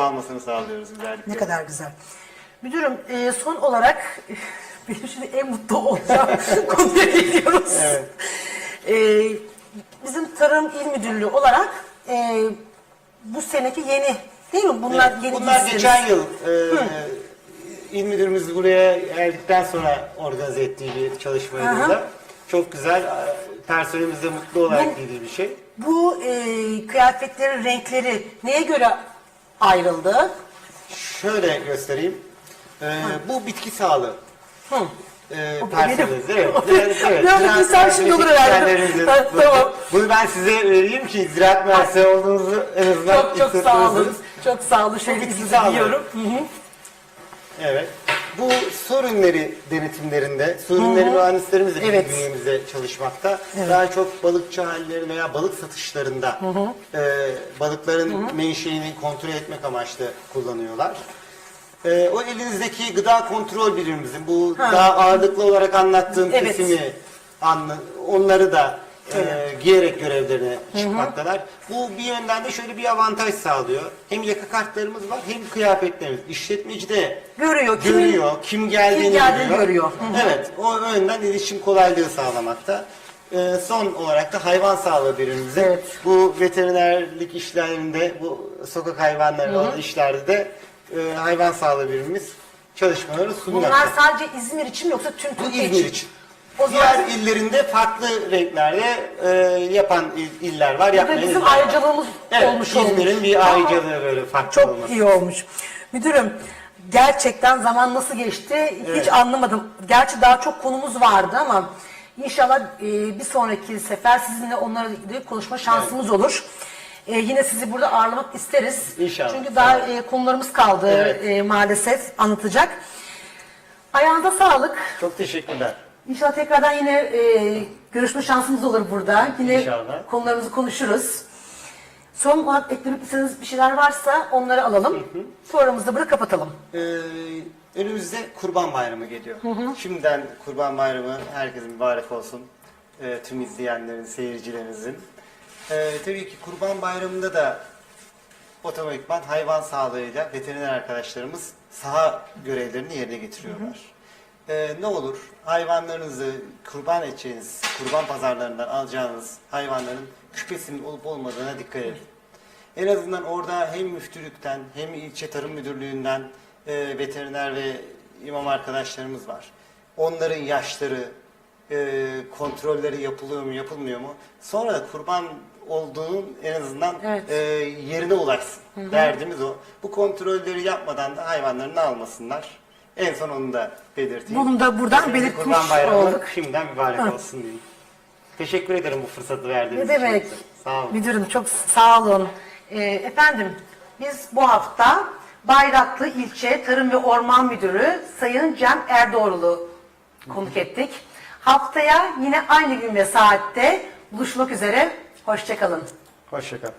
almasını sağlıyoruz özellikle. Ne kadar güzel. Müdürüm e, son olarak benim şimdi en mutlu olacağım konuya geliyoruz. Evet. E, bizim Tarım İl Müdürlüğü olarak e, bu seneki yeni değil mi? Bunlar Evet, yeni Bunlar giysiniz. geçen yıl e, il müdürümüz buraya geldikten sonra organize ettiği bir çalışmaydı Aha. burada. Çok güzel, e, personelimiz de mutlu olarak giydiği bir şey. Bu e, kıyafetlerin renkleri neye göre ayrıldı? Şöyle göstereyim. E, bu bitki sağlığı. Hı. E, O personelimiz, benim. evet. evet, evet. Şimdi olur herhalde. tamam. Bunu ben size vereyim ki ziraat mühendisi olduğunuzu en azından Çok çok sağ olun. Çok sağ olun. Şöyle sağlığı. biliyorum. Hı hı. Evet. Bu su ürünleri denetimlerinde, su ürünleri mühendislerimiz de bizim Evet. bünyemizde çalışmakta. Daha çok balıkçı halleri veya balık satışlarında e, balıkların menşeini kontrol etmek amaçlı kullanıyorlar. E, o elinizdeki gıda kontrol birimimizin bu Ha. daha ağırlıklı olarak anlattığım Evet. kesimi anla, onları da e, giyerek görevlerine çıkmaktalar. Bu bir yönden de şöyle bir avantaj sağlıyor. Hem yaka kartlarımız var hem kıyafetlerimiz. İşletmeci de Görüyor. kimin- görüyor, kim geldiğini, kim geldiğini görüyor. Hı. Evet, o yönden iletişim kolaylığı sağlamakta. Ee, son olarak da hayvan sağlığı birimimizin Evet. bu veterinerlik işlerinde, bu sokak hayvanları olan işlerde de e, hayvan sağlığı birimimiz çalışmaları sunmakta. Bunlar sadece İzmir için mi yoksa tüm Bu Türkiye İzmir için. O Diğer zaman illerinde farklı renklerde e, yapan il- iller var. bu da yapmayan bizim iller var. ayrıcalığımız Evet, olmuş olmuş. İzmir'in bir Ama ayrıcalığı böyle farklı Çok olması. iyi olmuş. Müdürüm gerçekten zaman nasıl geçti hiç anlamadım. Gerçi daha çok konumuz vardı ama inşallah e, bir sonraki sefer sizinle onlarla ilgili konuşma şansımız olur. E, yine sizi burada ağırlamak isteriz. İnşallah. Çünkü daha e, konularımız kaldı Evet. e, maalesef anlatacak. Ayağınıza sağlık. Çok teşekkürler. İnşallah tekrardan yine e, görüşme şansımız olur burada. Yine İnşallah. konularımızı konuşuruz. Son olarak eklemek istediğiniz bir şeyler varsa onları alalım. Sonramızda burada kapatalım. Ee, önümüzde Kurban Bayramı geliyor. Şimdiden Kurban Bayramı herkesin mübarek olsun. Ee, tüm izleyenlerin, seyircilerimizin. Ee, tabii ki Kurban Bayramı'nda da otomatikman hayvan sağlığıyla veteriner arkadaşlarımız saha görevlerini yerine getiriyorlar. Ee, ne olur hayvanlarınızı kurban edeceğiniz, kurban pazarlarından alacağınız hayvanların küpesinin olup olmadığına dikkat edin. En azından orada hem müftülükten hem ilçe tarım müdürlüğünden e, veteriner ve imam arkadaşlarımız var. Onların yaşları, e, kontrolleri yapılıyor mu yapılmıyor mu? Sonra da kurban olduğunun en azından Evet. e, yerine ulaşsın. Derdimiz o. Bu kontrolleri yapmadan da hayvanlarını almasınlar. En son onu da belirteyim. Bunu da buradan Hepinize belirtmiş Kurban Bayramı olduk. şimdiden mübarek Evet. olsun diyeyim. Teşekkür ederim bu fırsatı verdiğiniz Ne için. demek? Sağ olun. Müdürüm çok sağ olun. Ee, efendim biz bu hafta Bayraklı İlçe Tarım ve Orman Müdürü Sayın Cem Erdoğrulu konuk ettik. Haftaya yine aynı gün ve saatte buluşmak üzere. Hoşçakalın. Hoşçakalın.